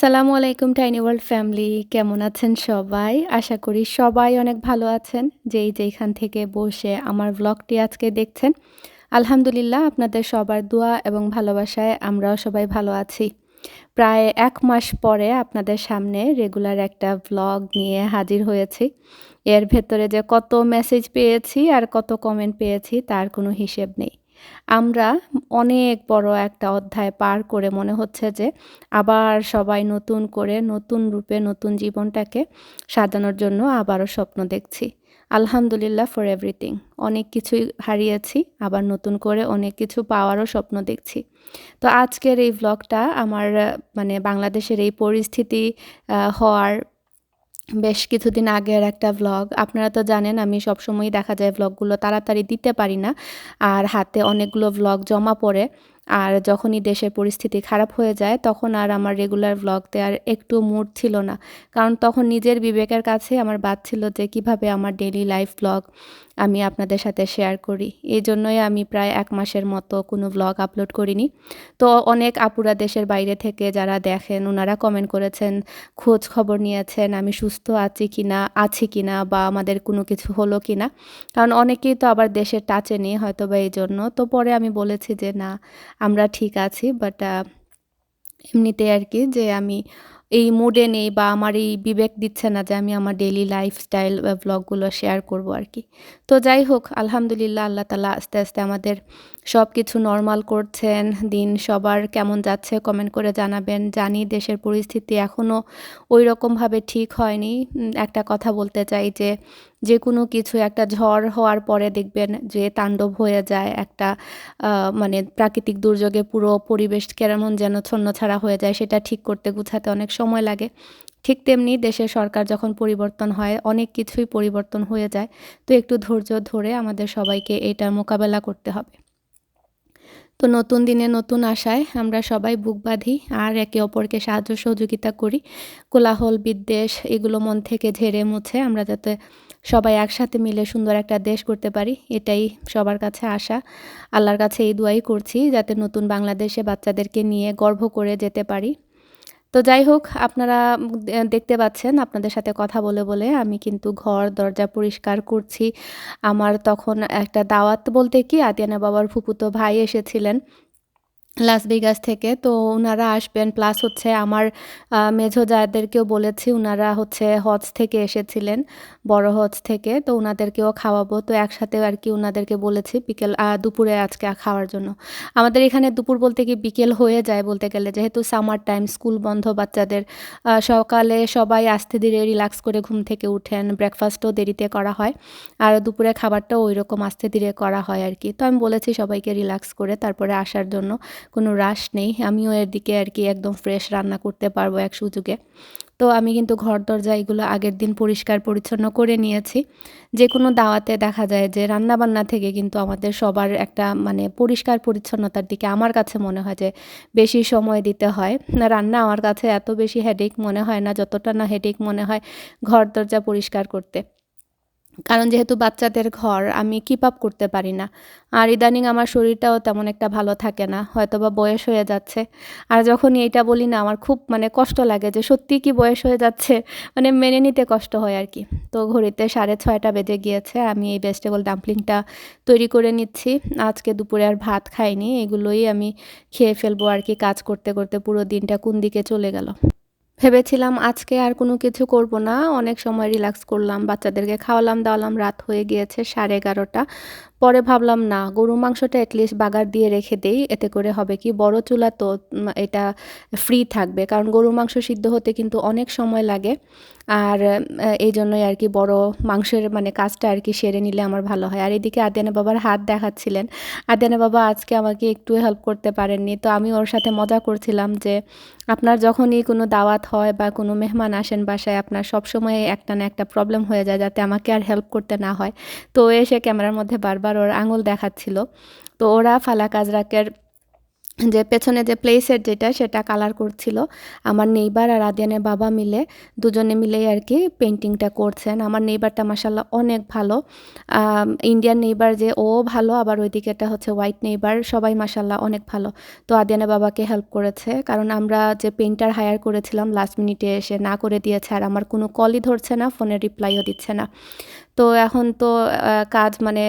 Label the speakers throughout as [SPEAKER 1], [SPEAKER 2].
[SPEAKER 1] আসসালামু আলাইকুম tiny world family কেমন আছেন সবাই? আশা করি সবাই অনেক ভালো আছেন। যেই যেইখান থেকে বসে আমার ব্লগটি আজকে দেখছেন, আলহামদুলিল্লাহ আপনাদের সবার দোয়া এবং ভালোবাসায় আমরাও সবাই ভালো আছি। প্রায় এক মাস পরে আপনাদের সামনে রেগুলার একটা ব্লগ নিয়ে হাজির হয়েছি। এর ভেতরে যে কত মেসেজ পেয়েছি আর কত কমেন্ট পেয়েছি তার কোনো হিসেব নেই। আমরা অনেক বড় একটা অধ্যায় পার করে মনে হচ্ছে যে আবার সবাই নতুন করে নতুন রূপে নতুন জীবনটাকে সাজানোর জন্য আবারও স্বপ্ন দেখছি। আলহামদুলিল্লাহ ফর এভরিথিং অনেক কিছুই হারিয়েছি, আবার নতুন করে অনেক কিছু পাওয়ারও স্বপ্ন দেখছি। তো আজকের এই ব্লগটা আমার মানে বাংলাদেশের এই পরিস্থিতি হওয়ার বেশ কিছুদিন আগের একটা ভ্লগ আপনারা তো জানেন, আমি সবসময়ই দেখা যায় ভ্লগগুলো তাড়াতাড়ি দিতে পারি না। আর হাতে অনেকগুলো ভ্লগ জমা পড়ে। আর যখনই দেশের পরিস্থিতি খারাপ হয়ে যায়, তখন আর আমার রেগুলার ভ্লগ দেওয়ার একটু মুড ছিল না। কারণ তখন নিজের বিবেকের কাছে আমার বাদ ছিল যে কীভাবে আমার ডেলি লাইফ ব্লগ আমি আপনাদের সাথে শেয়ার করি। এই জন্যই আমি প্রায় এক মাসের মতো কোনো ব্লগ আপলোড করিনি। তো অনেক আপুরা দেশের বাইরে থেকে যারা দেখেন ওনারা কমেন্ট করেছেন, খোঁজ খবর নিয়েছেন, আমি সুস্থ আছি কি না আছি কি না বা আমাদের কোনো কিছু হলো কি না কারণ অনেকেই তো আবার দেশের টাচে নেই হয়তো বা এই জন্য। তো পরে আমি বলেছি যে না আমরা ঠিক আছি বাট এমনিতে আর কি যে আমি এই মুডে নেই বা আমার এই বিবেক দিচ্ছে না যে আমি আমার ডেলি লাইফস্টাইল ব্লগগুলো শেয়ার করব আর কি। তো যাই হোক, আলহামদুলিল্লাহ, আল্লাহ তালা আস্তে আস্তে আমাদের সব কিছু নর্মাল করছেন, দিন সবার কেমন যাচ্ছে কমেন্ট করে জানাবেন। জানি দেশের পরিস্থিতি এখনও ওই রকমভাবে ঠিক হয়নি। একটা কথা বলতে চাই যে যে কোনো কিছু একটা ঝড় হওয়ার পরে দেখবেন যে তাণ্ডব হয়ে যায়, একটা মানে প্রাকৃতিক দুর্যোগে পুরো পরিবেশ কেমন যেন ছন্ন ছাড়া হয়ে যায়, সেটা ঠিক করতে গুছাতে অনেক সময় লাগে। ঠিক তেমনি দেশের সরকার যখন পরিবর্তন হয়, অনেক কিছুই পরিবর্তন হয়ে যায়। তো একটু ধৈর্য ধরে আমাদের সবাইকে এটার মোকাবেলা করতে হবে। তো নতুন দিনে নতুন আশায় আমরা সবাই বুক বাঁধি আর একে অপরকে সাহায্য সহযোগিতা করি। কোলাহল, বিদ্বেষ এগুলো মন থেকে ঝেড়ে মুছে আমরা যাতে সবাই একসাথে মিলে সুন্দর একটা দেশ করতে পারি, এটাই সবার কাছে আশা। আল্লাহর কাছে এই দোয়াই করছি, যাতে নতুন বাংলাদেশে বাচ্চাদেরকে নিয়ে গর্ব করে যেতে পারি। তো যাই হোক, আপনারা দেখতে পাচ্ছেন আপনাদের সাথে কথা বলে বলে আমি কিন্তু ঘর, দরজা পরিষ্কার করছি। আমার তখন একটা দাওয়াত বলতে কি, আতিয়ানা বাবার ফুপুতো ভাই এসেছিলেন। লাস ভেগাস থেকে। তো ওনারা আসবেন প্লাস হচ্ছে আমার মেঝো জায়দেরকেও বলেছি ওনারা হচ্ছে হজ থেকে এসেছিলেন, বড় হজ থেকে। তো ওনাদেরকেও খাওয়াবো। তো একসাথে আর কি ওনাদেরকে বলেছি বিকেল দুপুরে আজকে খাওয়ার জন্য। আমাদের এখানে দুপুর বলতে কি বিকেল হয়ে যায় বলতে গেলে, যেহেতু সামার টাইম স্কুল বন্ধ বাচ্চাদের। সকালে সবাই আস্তে ধীরে রিল্যাক্স করে ঘুম থেকে উঠেন ব্রেকফাস্টও দেরিতে করা হয়। আর দুপুরে খাবারটাও ওই রকম আস্তে ধীরে করা হয় আর কি। তো আমি বলেছি সবাইকে রিল্যাক্স করে তারপরে আসার জন্য কোনো রাশ নেই। আমিও এর দিকে আর কি একদম ফ্রেশ রান্না করতে পারব এক সুযোগে। তো আমি কিন্তু ঘর দরজা এগুলো আগের দিন পরিষ্কার পরিচ্ছন্ন করে নিয়েছি। যে কোনো দাওয়াতে দেখা যায় যে রান্নাবান্না থেকে কিন্তু আমাদের সবার একটা মানে পরিষ্কার পরিচ্ছন্নতার দিকে আমার কাছে মনে হয় যে বেশি সময় দিতে হয়। রান্না আমার কাছে এত বেশি হেডেক মনে হয় না, যতটা না হেডেক মনে হয় ঘর দরজা পরিষ্কার করতে। কারণ যেহেতু বাচ্চাদের ঘর, আমি কিপ আপ করতে পারি না। আর ইদানিং আমার শরীরটাও তেমন একটা ভালো থাকে না হয়তো বা বয়স হয়ে যাচ্ছে। আর যখনই এইটা বলি না, আমার খুব মানে কষ্ট লাগে যে সত্যি কি বয়স হয়ে যাচ্ছে মানে মেনে নিতে কষ্ট হয় আর কি। তো ঘড়িতে সাড়ে ছয়টা বেজে গিয়েছে, আমি এই ভেজিটেবল ডাম্পলিংটা তৈরি করে নিচ্ছি। আজকে দুপুরে আর ভাত খাইনি, এগুলোই আমি খেয়ে ফেলব আর কি কাজ করতে করতে পুরো দিনটা কোন দিকে চলে গেল। ভেবেছিলাম আজকে আর কোনো কিছু করব না। অনেক সময় রিল্যাক্স করলাম, বাচ্চাদেরকে খাওয়ালাম, দাওয়ালাম, রাত হয়ে গিয়েছে সাড়ে এগারোটা। পরে ভাবলাম, না গরু মাংসটা অ্যাটলিস্ট বাগার দিয়ে রেখে দেই, এতে করে হবে কি, বড় চুলা তো এটা ফ্রি থাকবে। কারণ গরু মাংস সিদ্ধ হতে কিন্তু অনেক সময় লাগে। আর এই জন্যই আর কি বড় মাংসের মানে কাজটা আর কি সেরে নিলে আমার ভালো হয়। আর এদিকে আদিয়ানা বাবার হাত দেখাচ্ছিলেন। আদিয়ানা বাবা আজকে আমাকে একটু হেল্প করতে পারেননি। তো আমি ওর সাথে মজা করছিলাম যে, আপনার যখনই কোনো দাওয়াত হয় বা কোনো মেহমান আসেন বাসায়, আপনার সবসময় একটা না একটা প্রবলেম হয়ে যায় যাতে আমাকে আর হেল্প করতে না হয়। তো এসে ক্যামেরার মধ্যে বারবার ওর আঙুল দেখাচ্ছিল। তো ওরা ফালাক আজরাকের যে পেছনে যে প্লেসের যেটা, সেটা কালার করছিল। আমার নেইবার আর আদিয়ানের বাবা মিলে দুজনে মিলেই আর কি পেন্টিংটা করছেন। আমার নেইবারটা মাসাল্লাহ অনেক ভালো। ইন্ডিয়ান নেইবার যে ও ভালো, আবার ওইদিকে ওইদিকেটা হচ্ছে হোয়াইট নেইবার সবাই মাসাল্লাহ অনেক ভালো। তো আদিয়ানের বাবাকে হেল্প করেছে। কারণ আমরা যে পেন্টার হায়ার করেছিলাম লাস্ট মিনিটে এসে না করে দিয়েছে, আর আমার কোনো কলই ধরছে না ফোনের রিপ্লাইও দিচ্ছে না। তো এখন তো কাজ মানে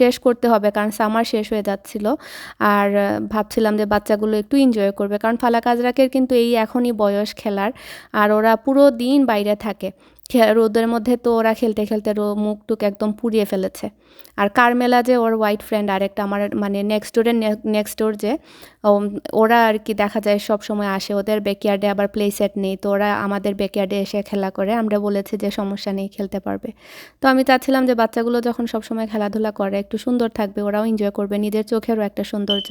[SPEAKER 1] শেষ করতে হবে, কারণ সামার শেষ হয়ে যাচ্ছিল। আর ভাবছিলাম যে বাচ্চাগুলো একটু এনজয় করবে, কারণ ফালা কাজরাকের কিন্তু এই এখনই বয়স খেলার। আর ওরা পুরো দিন বাইরে থাকে। রোদের মধ্যে তো ওরা খেলতে খেলতে মুখ টুক একদম পুড়িয়ে ফেলেছে। আর কারমেলা যে ওর হোয়াইট ফ্রেন্ড আরেকটা আমার মানে নেক্সট ডোরের নেক্সট ডোর যে ওরা আর কি দেখা যায় সব সময় আসে। ওদের ব্যাকয়ার্ডে আবার প্লে সেট নেই। তো ওরা আমাদের ব্যাকয়ার্ডে এসে খেলা করে। আমরা বলেছি যে সমস্যা নেই, খেলতে পারবে। তো আমি চাচ্ছিলাম যে বাচ্চাগুলো যখন সবসময় খেলাধুলা করে, একটু সুন্দর থাকবে, ওরাও এনজয় করবে। নিজের চোখেরও একটা সৌন্দর্য।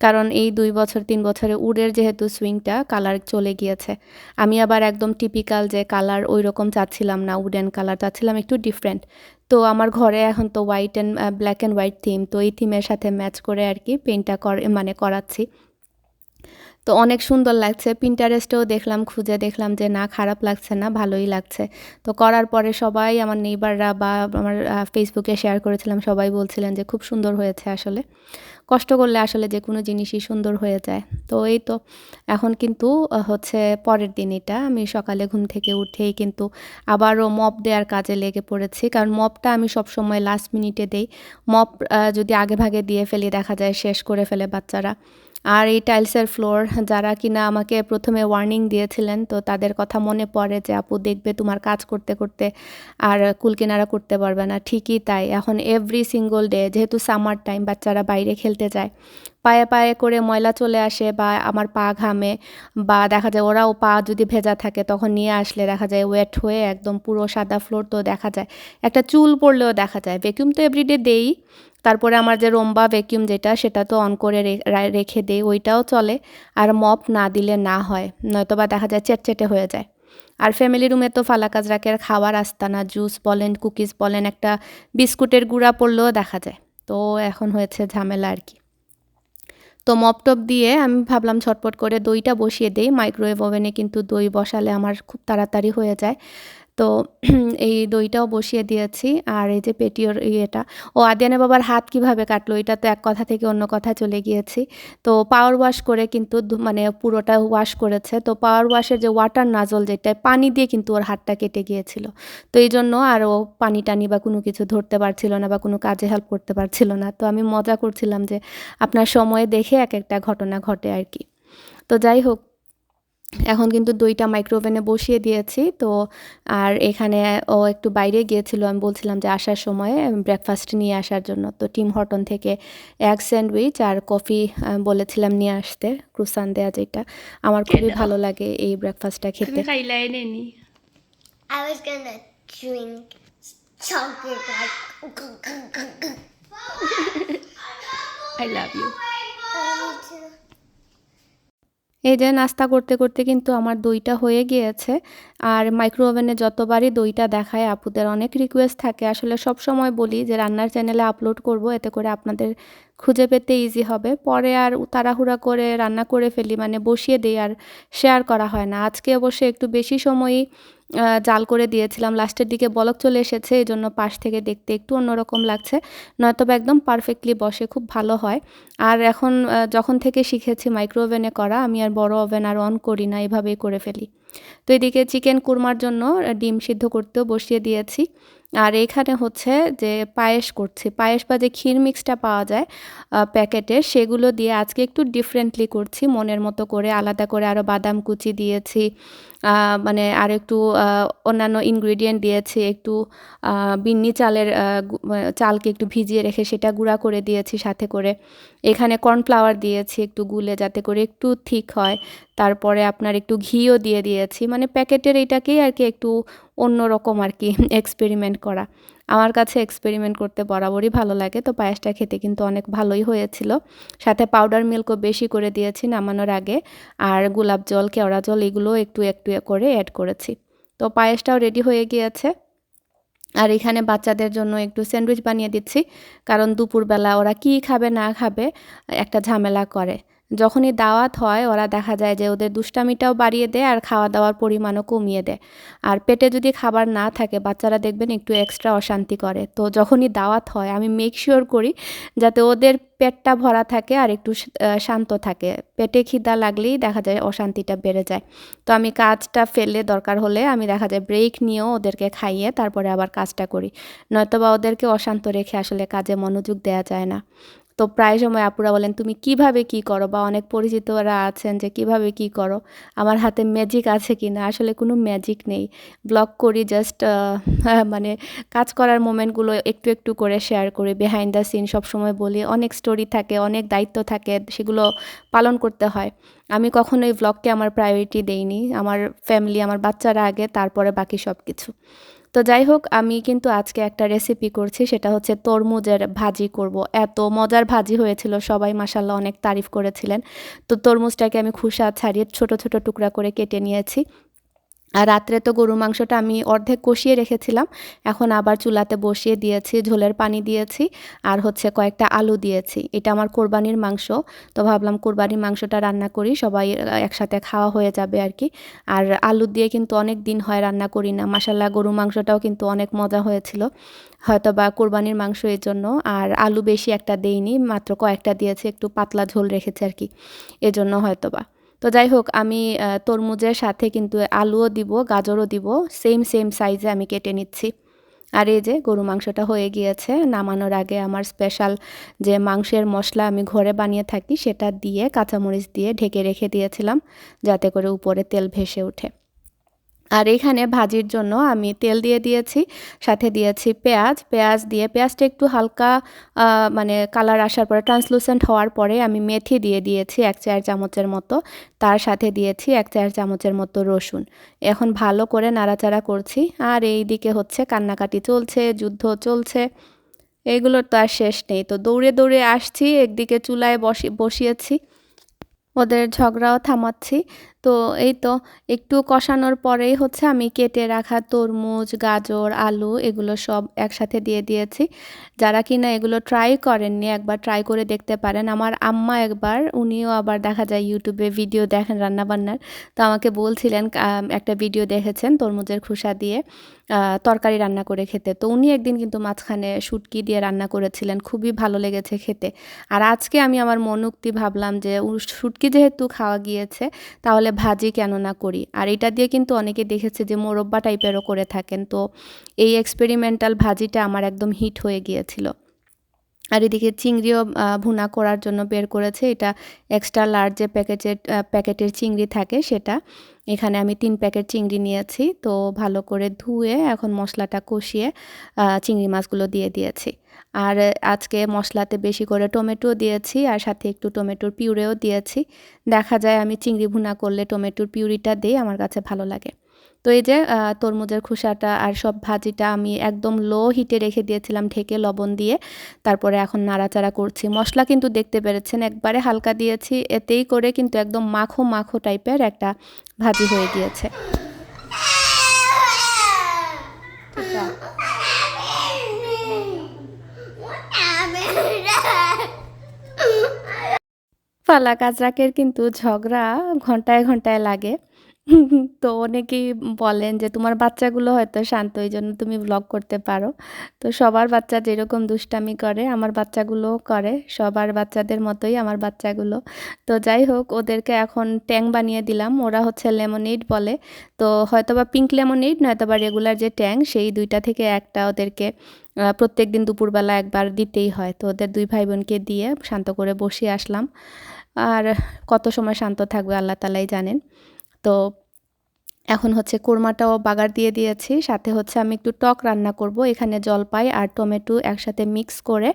[SPEAKER 1] কারণ এই দুই বছর, তিন বছরে উডের যেহেতু সুইংটা কালার চলে গিয়েছে। আমি আবার একদম টিপিক্যাল যে কালার ওই রকম চাচ্ছিলাম না উডেন কালার চাচ্ছিলাম একটু ডিফারেন্ট তো আমার ঘরে এখন তো white and black and white theme তো এই থিমের সাথে ম্যাচ করে আর কি পেন্টটা কর মানে করাচ্ছি। তো অনেক সুন্দর লাগছে পিন্টারেস্টেও দেখলাম, খুঁজে দেখলাম যে না, খারাপ লাগছে না, ভালোই লাগছে। তো করার পরে সবাই, আমার নেইবাররা বা আমার ফেসবুকে শেয়ার করেছিলাম, সবাই বলছিলেন যে খুব সুন্দর হয়েছে আসলে। কষ্ট করলে আসলে যে কোনো জিনিসই সুন্দর হয়ে যায়। তো এই তো, এখন কিন্তু হচ্ছে পরের দিন এটা। আমি সকালে ঘুম থেকে উঠেই কিন্তু আবারও মপ দেওয়ার কাজে লেগে পড়েছি। কারণ মপটা আমি সবসময় লাস্ট মিনিটে দেই। মপ যদি আগে ভাগে দিয়ে ফেলি, দেখা যায় শেষ করে ফেলে বাচ্চারা। আর এই টাইলসের ফ্লোর, যারা কিনা আমাকে প্রথমে ওয়ার্নিং দিয়েছিলেন, তো তাদের কথা মনে পড়ে যে, আপু, দেখবে তোমার কাজ করতে করতে আর কুলকিনারা করতে পারবে না। ঠিকই তাই। এখন এভরি সিঙ্গল ডে যেহেতু সামার টাইম বাচ্চারা বাইরে খেলতে যায়। পায়ে পায়ে করে ময়লা চলে আসে বা আমার পা ঘামে বা দেখা যায় ওরাও পা যদি ভেজা থাকে, তখন নিয়ে আসলে দেখা যায় ওয়েট হয়ে একদম পুরো সাদা ফ্লোর তো দেখা যায়। একটা চুল পড়লেও দেখা যায়। ভ্যাকিউম তো এভরিডে দেই। তারপরে আমার যে রোম্বা ভ্যাকিউম যেটা, সেটা তো অন করে রেখে দেই, ওইটাও চলে। আর মপ না দিলে না হয় নয়তো বা দেখা যায় চেটচেটে হয়ে যায়। আর ফ্যামিলি রুমে তো ফালাকাজ রাখের খাওয়ার আস্তানা জুস বলেন কুকিজ বলেন, একটা বিস্কুটের গুঁড়া পড়লেও দেখা যায়। তো এখন হয়েছে ঝামেলা আর কি। তো মপটপ দিয়ে আমি ভাবলাম ছটপট করে দইটা বসিয়ে দিই মাইক্রোওয়েভ ওভেনে কিন্তু দই বসালে আমার খুব তাড়াতাড়ি হয়ে যায়। তো এই দইটাও বসিয়ে দিয়েছি আর এই যে পেটিওর ইয়েটা, ও আদিয়ানে বাবার হাত কীভাবে কাটলো এটা তো এক কথা থেকে অন্য কথা চলে গিয়েছি। তো পাওয়ার ওয়াশ করে কিন্তু মানে পুরোটা ওয়াশ করেছে। তো পাওয়ার ওয়াশের যে ওয়াটার নাজল যেটা, পানি দিয়ে কিন্তু ওর হাতটা কেটে গিয়েছিল। তো এই জন্য আর ও পানি টানি বা কোনো কিছু ধরতে পারছিল না বা কোনো কাজে হেল্প করতে পারছিল না। তো আমি মজা করছিলাম যে আপনার সময়ে দেখে এক একটা ঘটনা ঘটে আর কি। তো যাই হোক এখন কিন্তু দইটা মাইক্রোওভেনে বসিয়ে দিয়েছি তো আর এখানে ও একটু বাইরে গিয়েছিল আমি বলছিলাম যে আসার সময় ব্রেকফাস্ট নিয়ে আসার জন্য তো টিম হটন থেকে এক স্যান্ডউইচ আর কফি বলেছিলাম নিয়ে আসতে ক্রুসান দেয়া যেটা আমার খুবই ভালো লাগে এই ব্রেকফাস্টটা খেতে
[SPEAKER 2] I chocolate like.
[SPEAKER 1] I love you.
[SPEAKER 2] Too.
[SPEAKER 1] এই যে নাস্তা করতে করতে কিন্তু আমার দইটা হয়ে গিয়েছে। আর মাইক্রো ওভেনে যতবারই দইটা দেখায়, আপুদের অনেক রিকোয়েস্ট থাকে। আসলে সব সময় বলি যে রান্নার চ্যানেলে আপলোড করব, এতে করে আপনাদের খুঁজে পেতে ইজি হবে। পরে আর তাড়াহুড়া করে রান্না করে ফেলি মানে বসিয়ে দিই আর শেয়ার করা হয় না। আজকে অবশ্যই একটু বেশি সময়ই জাল করে দিয়েছিলাম। লাস্টের দিকে বলক চলে এসেছে এই জন্য পাশ থেকে দেখতে একটু অন্যরকম লাগছে। নয়তো একদম পারফেক্টলি বসে, খুব ভালো হয়। আর এখন যখন থেকে শিখেছি মাইক্রো ওভেনে করা, আমি আর বড় ওভেন আর অন করি না, এভাবেই করে ফেলি। তো এদিকে চিকেন কুরমার জন্য ডিম সিদ্ধ করতেও বসিয়ে দিয়েছি। আর এখানে হচ্ছে যে পায়েস করছি। পায়েস বা যে ক্ষীর মিক্সটা পাওয়া যায় প্যাকেটে, সেগুলো দিয়ে আজকে একটু ডিফারেন্টলি করছি। মনের মতো করে, আলাদা করে আরও বাদাম কুচি দিয়েছি। মানে আর একটু অন্যান্য ইনগ্রিডিয়েন্ট দিয়েছি, একটু বিন্নি চালের চালকে একটু ভিজিয়ে রেখে সেটা গুঁড়া করে দিয়েছি সাথে করে। এখানে কর্নফ্লাওয়ার দিয়েছি একটু গুলে যাতে করে একটু ঠিক হয়। তারপরে আপনার একটু ঘিও দিয়ে দিয়েছি। মানে প্যাকেটের এটাকেই আর কি একটু অন্যরকম আর কি এক্সপেরিমেন্ট করা। আমার কাছে এক্সপেরিমেন্ট করতে বরাবরই ভালো লাগে। তো পায়েসটা খেতে কিন্তু অনেক ভালোই হয়েছিল। সাথে পাউডার মিল্কও বেশি করে দিয়েছি নামানোর আগে। আর গোলাপ জল, কেওড়া জল এগুলো একটু একটু করে অ্যাড করেছি। তো পায়েসটাও রেডি হয়ে গিয়েছে। আর এখানে বাচ্চাদের জন্য একটু স্যান্ডউইচ বানিয়ে দিচ্ছি। কারণ দুপুরবেলা ওরা কি খাবে না খাবে একটা ঝামেলা করে। যখনই দাওয়াত হয়, ওরা দেখা যায় যে ওদের দুষ্টামিটাও বাড়িয়ে দেয় আর খাওয়া দাওয়ার পরিমাণও কমিয়ে দেয়। আর পেটে যদি খাবার না থাকে, বাচ্চারা দেখবেন একটু এক্সট্রা অশান্তি করে। তো যখনই দাওয়াত হয়, আমি মেক শিওর করি যাতে ওদের পেটটা ভরা থাকে আর একটু শান্ত থাকে। পেটে খিদা লাগলেই দেখা যায় অশান্তিটা বেড়ে যায়। তো আমি কাজটা ফেলে দরকার হলে আমি দেখা যায় ব্রেক নিয়েও ওদেরকে খাইয়ে তারপরে আবার কাজটা করি। নয়তোবা ওদেরকে অশান্ত রেখে আসলে কাজে মনোযোগ দেওয়া যায় না। তো প্রায় সময় আপুরা বলেন, তুমি কীভাবে কি করো? বা অনেক পরিচিতরা আছেন যে, কীভাবে কি করো? আমার হাতে ম্যাজিক আছে কি না আসলে কোনো ম্যাজিক নেই। ব্লগ করি জাস্ট মানে কাজ করার মোমেন্টগুলো একটু একটু করে শেয়ার করি। বিহাইন্ড দ্য সিন সবসময় বলি। অনেক স্টোরি থাকে, অনেক দায়িত্ব থাকে, সেগুলো পালন করতে হয়। আমি কখনো এই ব্লগকে আমার প্রায়োরিটি দেইনি। আমার ফ্যামিলি আমার বাচ্চারা আগে, তারপরে বাকি সব কিছু তো যাই হোক, আমি কিন্তু আজকে একটা রেসিপি করছি, সেটা হচ্ছে তরমুজের ভাজি করব। এত মজার ভাজি হয়েছিল, সবাই মাসাল্লাহ অনেক তারিফ করেছিলেন। তো তরমুজটাকে আমি খুশা ছাড়িয়ে ছোট ছোট টুকরা করে কেটে নিয়েছি। আর রাত্রে তো গরু মাংসটা আমি অর্ধেক কষিয়ে রেখেছিলাম। এখন আবার চুলাতে বসিয়ে দিয়েছি, ঝোলের পানি দিয়েছি আর হচ্ছে কয়েকটা আলু দিয়েছি। এটা আমার কোরবানির মাংস। তো ভাবলাম কোরবানির মাংসটা রান্না করি, সবাই একসাথে খাওয়া হয়ে যাবে আর কি। আর আলু দিয়ে কিন্তু অনেক দিন হয় রান্না করি না। মাসাল্লাহ গরু মাংসটাও কিন্তু অনেক মজা হয়েছিল। হয়তো বা কোরবানির মাংস এর জন্য। আর আলু বেশি একটা দেইনি, মাত্র কয়েকটা দিয়েছি, একটু পাতলা ঝোল রেখেছি আর কি। এজন্য হয়তো বা তো যাই হোক, আমি তরমুজের সাথে কিন্তু আলুও দিব, গাজরও দিব সেম সেম সাইজে আমি কেটে নিচ্ছি। আর এই যে গরু মাংসটা হয়ে গিয়েছে, নামানোর আগে আমার স্পেশাল যে মাংসের মশলা আমি ঘরে বানিয়ে থাকি, সেটা দিয়ে কাঁচামরিচ দিয়ে ঢেকে রেখে দিয়েছিলাম, যাতে করে উপরে তেল ভেসে ওঠে। আর এখানে ভাজির জন্য আমি তেল দিয়ে দিয়েছি, সাথে দিয়েছি পেঁয়াজ। পেঁয়াজ দিয়ে, পেঁয়াজটা একটু হালকা মানে কালার আসার পরে, ট্রান্সলুসেন্ট হওয়ার পরে আমি মেথি দিয়ে দিয়েছি এক চায়ের চামচের মতো। তার সাথে দিয়েছি এক চায়ের চামচের মতো রসুন। এখন ভালো করে নাড়াচাড়া করছি। আর এই দিকে হচ্ছে কান্নাকাটি চলছে, যুদ্ধ চলছে। এগুলোর তো আর শেষ নেই। তো দৌড়ে দৌড়ে আসছি, একদিকে চুলায় বসি, বসিয়েছি। ওদের ঝগড়াও থামাচ্ছি। তো এই তো একটু কষানোর পরেই হচ্ছে আমি কেটে রাখা তরমুজ, গাজর, আলু এগুলো সব একসাথে দিয়ে দিয়েছি। যারা কিনা এগুলো ট্রাই করেননি একবার ট্রাই করে দেখতে পারেন। আমার আম্মা একবার, উনিও আবার দেখা যায় ইউটিউবে ভিডিও দেখেন রান্নাবান্নার। তো আমাকে বলছিলেন একটা ভিডিও দেখেছেন তরমুজের খোসা দিয়ে তরকারি রান্না করে খেতে। তো উনি একদিন কিন্তু মাঝখানে শুটকি দিয়ে রান্না করেছিলেন, খুবই ভালো লেগেছে খেতে। আর আজকে আমি আমার মনোক্তি ভাবলাম যে শুটকি যেহেতু খাওয়া গিয়েছে, তাহলে ভাজি কেন না করি। আর এটা দিয়ে কিন্তু অনেকে দেখেছে যে মোরব্বা টাইপেরও করে থাকেন। তো এই এক্সপেরিমেন্টাল ভাজিটা আমার একদম হিট হয়ে গিয়েছিল। আর এদিকে চিংড়িও ভুনা করার জন্য বের করেছে। এটা এক্সট্রা লার্জ যে প্যাকেটের প্যাকেটের চিংড়ি থাকে সেটা। এখানে আমি তিন প্যাকেট চিংড়ি নিয়েছি। তো ভালো করে ধুয়ে, এখন মশলাটা কষিয়ে চিংড়ি মাছগুলো দিয়ে দিয়েছি। আর আজকে মশলাতে বেশি করে টমেটো দিয়েছি আর সাথে একটু টমেটোর পিউরেও দিয়েছি। দেখা যায় আমি চিংড়ি ভুনা করলে টমেটোর পিউরিটা দিই, আমার কাছে ভালো লাগে। তো এই যে তরমুজের খোসাটা আর সব ভাজিটা আমি একদম লো হিটে রেখে দিয়েছিলাম ঢেকে লবণ দিয়ে। তারপরে এখন নাড়াচাড়া করছি। মশলা কিন্তু দেখতে পেরেছেন, একবারে হালকা দিয়েছি। এতেই করে কিন্তু একদম মাখো মাখো টাইপের একটা ভাজি হয়ে গিয়েছে। ফালা কাজরাকের কিন্তু ঝগড়া ঘন্টায় ঘন্টায় লাগে। তো অনেকেই বলেন যে, তোমার বাচ্চাগুলো হয়তো শান্ত এই জন্য তুমি ব্লগ করতে পারো। তো সবার বাচ্চা যেরকম দুষ্টামি করে, আমার বাচ্চাগুলোও করে। সবার বাচ্চাদের মতোই আমার বাচ্চাগুলো। তো যাই হোক, ওদেরকে এখন ট্যাং বানিয়ে দিলাম। ওরা হচ্ছে লেমনেড বলে। তো হয়তোবা পিঙ্ক লেমনেড নয়তোবা রেগুলার যে ট্যাং, সেই দুইটা থেকে একটা ওদেরকে প্রত্যেক দিন দুপুরবেলা একবার দিতেই হয়। তো ওদের দুই ভাই বোনকে দিয়ে শান্ত করে বসিয়ে আসলাম। আর কত সময় শান্ত থাকবে, আল্লাহ তালাই জানেন। তো এখন হচ্ছে কোরমাটাও বাগার দিয়ে দিয়েছি, সাথে হচ্ছে আমি একটু টক রান্না করব, এখানে জলপাই আর টমেটো একসাথে মিক্স করে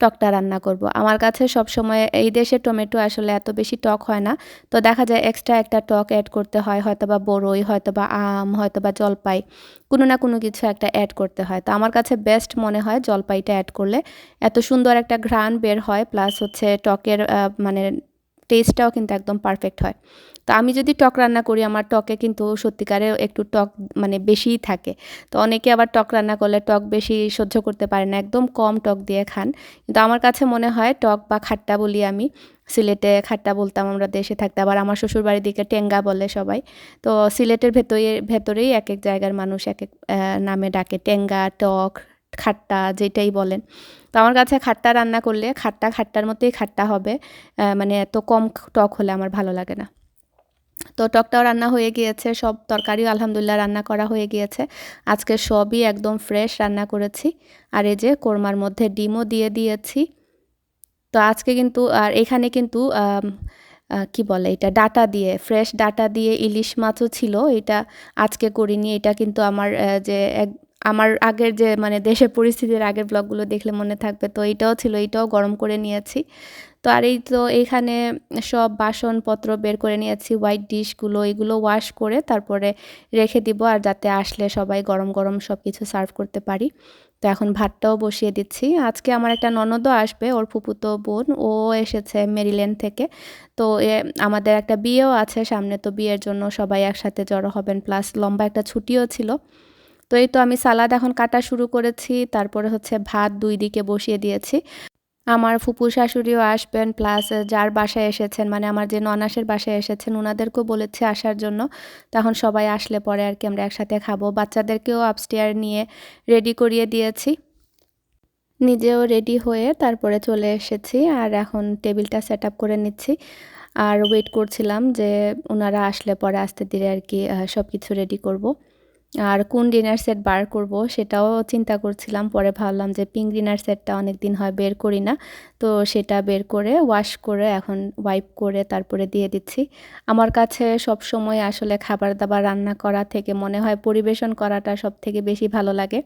[SPEAKER 1] টকটা রান্না করব। আমার কাছে সব সময় এই দেশে টমেটো আসলে এত বেশি টক হয় না, তো দেখা যায় এক্সট্রা একটা টক অ্যাড করতে হয় হয়তো বা বড়ই হয়তো বা আম হয়তো বা জলপাই, কোনো না কোনো কিছু একটা অ্যাড করতে হয়। তো আমার কাছে বেস্ট মনে হয় জলপাইটা অ্যাড করলে, এত সুন্দর একটা ঘ্রাণ বের হয় প্লাস হচ্ছে টকের মানে টেস্টটাও কিন্তু একদম পারফেক্ট হয়। তো আমি যদি টক রান্না করি, আমার টকে কিন্তু সত্যিকারে একটু টক মানে বেশিই থাকে। তো অনেকে আবার টক রান্না করলে টক বেশি সহ্য করতে পারে না, একদম কম টক দিয়ে খান। কিন্তু আমার কাছে মনে হয় টক বা খাট্টা বলি আমি, সিলেটে খাট্টা বলতাম আমরা, দেশে থাকতে। আবার আমার শ্বশুর বাড়ির দিকে টেঙ্গা বলে সবাই। তো সিলেটের ভেতরে, ভেতরেই এক এক জায়গার মানুষ এক এক নামে ডাকে। টেঙ্গা, টক, খাট্টা যেটাই বলেন। তো আমার কাছে খাট্টা রান্না করলে খাট্টা খাট্টার মতোই খাট্টা হবে। মানে এত কম টক হলে আমার ভালো লাগে না। তো টকটাও রান্না হয়ে গিয়েছে, সব তরকারিও আলহামদুলিল্লাহ রান্না করা হয়ে গিয়েছে। আজকে সবই একদম ফ্রেশ রান্না করেছি। আর এই যে কোরমার মধ্যে ডিমও দিয়ে দিয়েছি। তো আজকে কিন্তু, আর এখানে কিন্তু কি বলে এটা, ডাটা দিয়ে ফ্রেশ ডাটা দিয়ে ইলিশ মাছও ছিল। এটা আজকে করিনি, এটা কিন্তু আমার যে এক আমার আগের যে মানে দেশের পরিস্থিতির আগের ব্লগগুলো দেখলে মনে থাকবে, তো এটাও ছিল, এটাও গরম করে নিয়েছি। তো আর এই তো এখানে সব বাসনপত্র বের করে নিয়েছি হোয়াইট ডিশগুলো এগুলো ওয়াশ করে তারপরে রেখে দিব আর যাতে আসলে সবাই গরম গরম সব কিছু সার্ভ করতে পারি। তো এখন ভাতটাও বসিয়ে দিচ্ছি। আজকে আমার একটা ননদও আসবে, ওর ফুপুতো বোন, ও এসেছে মেরিল্যান্ড থেকে। তো আমাদের একটা বিয়েও আছে সামনে, তো বিয়ের জন্য সবাই একসাথে জড়ো হবেন প্লাস লম্বা একটা ছুটিও ছিল। তো এই তো আমি সালাদ এখন কাটা শুরু করেছি, তারপরে হচ্ছে ভাত দুই দিকে বসিয়ে দিয়েছি। আমার ফুপু শাশুড়িও আসবেন প্লাস যার বাসায় এসেছেন মানে আমার যে ননাসের বাসায় এসেছেন ওনাদেরকেও বলেছে আসার জন্য। তখন সবাই আসলে পরে আর কি আমরা একসাথে খাব। বাচ্চাদেরকেও আপস্টেয়ার নিয়ে রেডি করিয়ে দিয়েছি। নিজেও রেডি হয়ে তারপরে চলে এসেছি আর এখন টেবিলটা সেট আপ করে নিচ্ছি। আর ওয়েট করছিলাম যে ওনারা আসলে পরে আস্তে ধীরে আর কি সব কিছু রেডি করব। আর কোন ডিনার সেট বার করব সেটাও চিন্তা করছিলাম। পরে ভাবলাম যে পিঙ্ক ডিনার সেটটা অনেক দিন হয় বের করি না। তো সেটা বের করে ওয়াশ করে এখন ওয়াইপ করে তারপরে দিয়ে দিচ্ছি। আমার কাছে সব সময় আসলে খাবার দাবার রান্না করা থেকে মনে হয় পরিবেশন করাটা সব থেকে বেশি ভালো লাগে।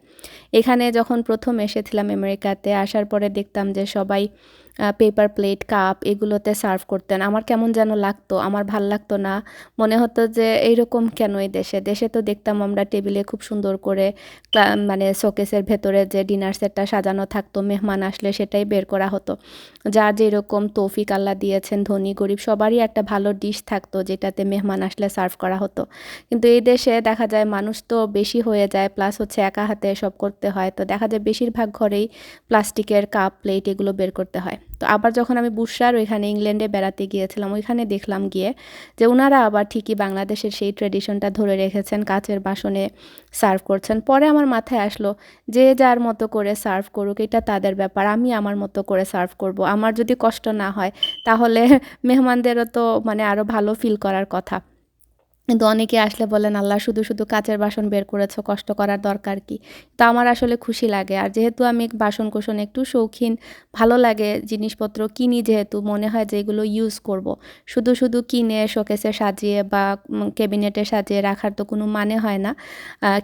[SPEAKER 1] এখানে যখন প্রথম এসেছিলাম আমেরিকাতে, আসার পরে দেখতাম যে সবাই পেপার প্লেট কাপ এগুলোতে সার্ভ করতেন। আমার কেমন যেন লাগতো, আমার ভালো লাগতো না। মনে হতো যে এইরকম কেন এই দেশে? দেশে তো দেখতাম আমরা টেবিলে খুব সুন্দর করে মানে শোকেসের ভেতরে যে ডিনার সেটটা সাজানো থাকতো, মেহমান আসলে সেটাই বের করা হতো। যার যেরকম তৌফিক আল্লাহ দিয়েছেন, ধনী, গরিব, সবারই একটা ভালো ডিশ থাকতো যেটাতে মেহমান আসলে সার্ভ করা হতো। কিন্তু এই দেশে দেখা যায় মানুষ তো বেশি হয়ে যায় প্লাস হচ্ছে একা হাতে সব করতে হয়। তো দেখা যায় বেশিরভাগ ঘরেই প্লাস্টিকের কাপ প্লেট এগুলো বের করতে হয়। তো আবার যখন আমি বুসার ওইখানে ইংল্যান্ডে বেড়াতে গিয়েছিলাম, ওইখানে দেখলাম গিয়ে যে ওনারা আবার ঠিকই বাংলাদেশের সেই ট্রেডিশনটা ধরে রেখেছেন, কাচের বাসনে সার্ভ করছেন। পরে আমার মাথায় আসলো যে যার মতো করে সার্ভ করুক, এটা তাদের ব্যাপার, আমি আমার মতো করে সার্ভ করব। আমার যদি কষ্ট না হয়, তাহলে মেহমানদেরও তো মানে আরও ভালো ফিল করার কথা। কিন্তু অনেকে আসলে বলেন, আল্লাহ শুধু শুধু কাচের বাসন বের করেছ, কষ্ট করার দরকার কি? তো আমার আসলে খুশি লাগে। আর যেহেতু আমি বাসন কোসন একটু শৌখিন, ভালো লাগে জিনিসপত্র কিনি যেহেতু, মনে হয় যে এগুলো ইউজ করব। শুধু শুধু কিনে শোকেসে সাজিয়ে বা ক্যাবিনেটে সাজিয়ে রাখার তো কোনো মানে হয় না।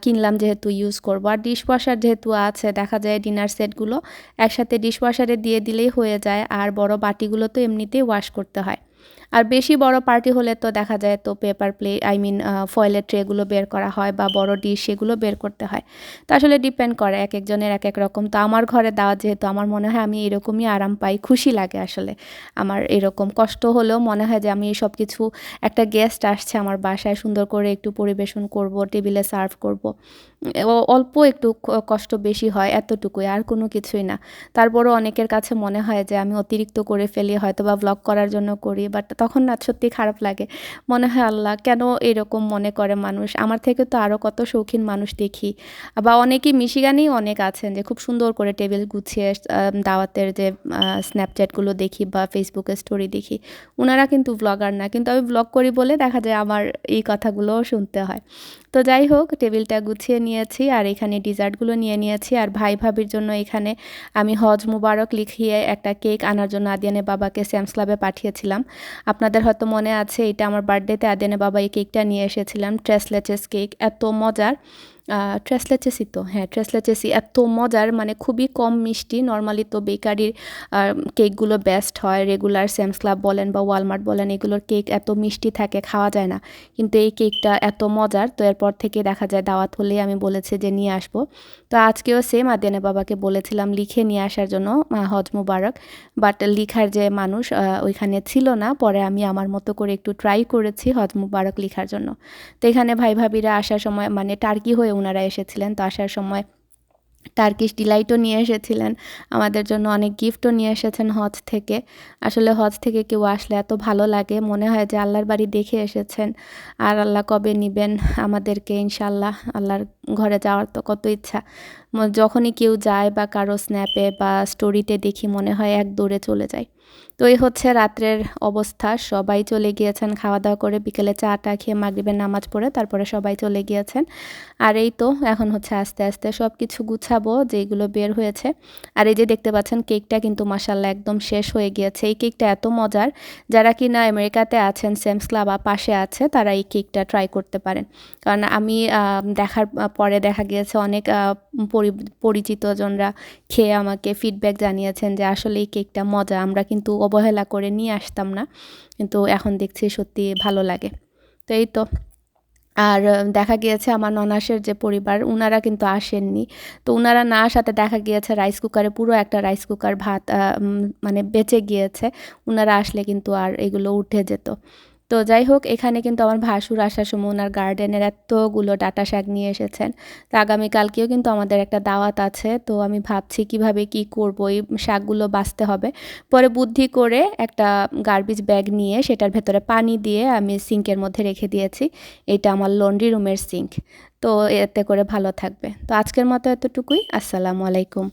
[SPEAKER 1] কিনলাম যেহেতু ইউজ করব। আর ডিশওয়াশার যেহেতু আছে, দেখা যায় ডিনার সেটগুলো একসাথে ডিশওয়াশারে দিয়ে দিলেই হয়ে যায়। আর বড় বাটিগুলো তো এমনিতেই ওয়াশ করতে হয়। আর বেশি বড় পার্টি হলে তো দেখা যায় তো পেপার প্লে আই মিন ফয়েলের ট্রেগুলো বের করা হয় বা বড় ডিশ সেগুলো বের করতে হয়। তো আসলে ডিপেন্ড করে এক একজনের এক এক রকম। তো আমার ঘরে দেওয়া যেহেতু আমার মনে হয় আমি এরকমই আরাম পাই, খুশি লাগে আসলে। আমার এরকম কষ্ট হলেও মনে হয় যে আমি সব কিছু একটা গেস্ট আসছে আমার বাসায়, সুন্দর করে একটু পরিবেশন করব টেবিলে সার্ভ করব। অল্প একটু কষ্ট বেশি হয় এতটুকুই, আর কোনো কিছুই না। তারপরও অনেকের কাছে মনে হয় যে আমি অতিরিক্ত করে ফেলি হয়তো বা ব্লগ করার জন্য করি বাট তখন না সত্যি খারাপ লাগে। মনে হয়, আল্লাহ, কেন এরকম মনে করে মানুষ? আমার থেকে তো আরও কত শৌখিন মানুষ দেখি। বা অনেকেই মিশিগানেই অনেক আছেন যে খুব সুন্দর করে টেবিল গুছিয়ে দাওয়াতের যে স্ন্যাপচ্যাটগুলো দেখি বা ফেসবুকে স্টোরি দেখি। ওনারা কিন্তু ব্লগার না, কিন্তু আমি ব্লগ করি বলে দেখা যায় আমার এই কথাগুলোও শুনতে হয়। তো যাই হোক, টেবিলটা গুছিয়ে নিয়েছি আর এখানে ডিজার্টগুলো নিয়ে নিয়েছি আর ভাই ভাবির জন্য এখানে আমি হজ মুবারক লিখিয়ে একটা কেক আনার জন্য আদিয়ানে বাবাকে স্যামস ক্লাবে পাঠিয়েছিলাম। আপনাদের হয়তো মনে আছে, এটা আমার বার্থডেতে আদেনে বাবা এই কেকটা নিয়ে এসেছিলাম ট্রেসলেচেস কেক এত মজার। ট্রেসলেচেসি তো হ্যাঁ ট্রেসলে চেসি এত মজার মানে খুবই কম মিষ্টি। নর্মালি তো বেকারির কেকগুলো বেস্ট হয়। রেগুলার স্যামস ক্লাব বলেন বা ওয়ালমার্ট বলেন, এগুলোর কেক এত মিষ্টি থাকে, খাওয়া যায় না। কিন্তু এই কেকটা এত মজার, তো এরপর থেকে দেখা যায় দাওয়াত হলেই আমি বলেছি যে নিয়ে আসব। তো আজকেও সেম আদিয়ানে বাবাকে বলেছিলাম লিখে নিয়ে আসার জন্য হজ মুবারক। বাট লিখার যে মানুষ ওইখানে ছিল না। পরে আমি আমার মতো করে একটু ট্রাই করেছি হজ মুবারক লিখার জন্য। তো এখানে ভাই ভাবিরা আসার সময় মানে টার্কি হয়ে ওনারা এসেছিলেন, তো আসার সময় টার্কিশ ডিলাইটও নিয়ে এসেছিলেন। আমাদের জন্য অনেক গিফটও নিয়ে এসেছেন হজ থেকে। আসলে হজ থেকে কেউ আসলে এত ভালো লাগে, মনে হয় যে আল্লাহর বাড়ি দেখে এসেছেন। আর আল্লাহ কবে নিবেন আমাদেরকে ইনশাল্লাহ আল্লাহর ঘরে যাওয়ার তো কত ইচ্ছা। যখনই কেউ যায় বা কারও স্ন্যাপে বা স্টোরিতে দেখি, মনে হয় এক দৌড়ে চলে যায়। তো এই হচ্ছে রাত্রের অবস্থা। সবাই চলে গিয়েছেন খাওয়া দাওয়া করে। বিকেলে চা টা খেয়ে মাগরিবের নামাজ পড়ে তারপরে সবাই চলে গিয়েছেন। আর এই তো এখন হচ্ছে আস্তে আস্তে সব কিছু গুছাবো, যেগুলো বের হয়েছে। আর এই যে দেখতে পাচ্ছেন কেকটা কিন্তু মাসাল্লাহ একদম শেষ হয়ে গিয়েছে। এই কেকটা এত মজার, যারা কিনা আমেরিকাতে আছেন সেমস ক্লাব পাশে আছে, তারা এই কেকটা ট্রাই করতে পারেন। কারণ আমি দেখার পরে দেখা গিয়েছে অনেক পরিচিতজনরা খেয়ে আমাকে ফিডব্যাক জানিয়েছেন যে আসলে এই কেকটা মজা। আমরা কিন্তু অবহেলা করে নিয়ে আসতাম না। কিন্তু এখন দেখছি সত্যি ভালো লাগে। তো এই তো। আর দেখা গিয়েছে আমার ননাসের যে পরিবার ওনারা কিন্তু আসেননি। তো ওনারা না আসাতে দেখা গিয়েছে রাইস কুকারে পুরো একটা রাইস কুকার ভাত মানে বেঁচে গিয়েছে। ওনারা আসলে কিন্তু আর এগুলো উঠে যেত। তো যাই হোক, এখানে কিন্তু আমার ভাসুর আসার সময় ওনার গার্ডেনের এতগুলো ডাটা শাক নিয়ে এসেছেন। তো আগামীকালকেও কিন্তু আমাদের একটা দাওয়াত আছে। তো আমি ভাবছি কীভাবে কি করব, এই শাকগুলো বাছতে হবে। পরে বুদ্ধি করে একটা গার্বেজ ব্যাগ নিয়ে সেটার ভেতরে পানি দিয়ে আমি সিঙ্কের মধ্যে রেখে দিয়েছি। এটা আমার লন্ড্রি রুমের সিঙ্ক তো এতে করে ভালো থাকবে। তো আজকের মতো এতটুকুই। আসসালামু আলাইকুম।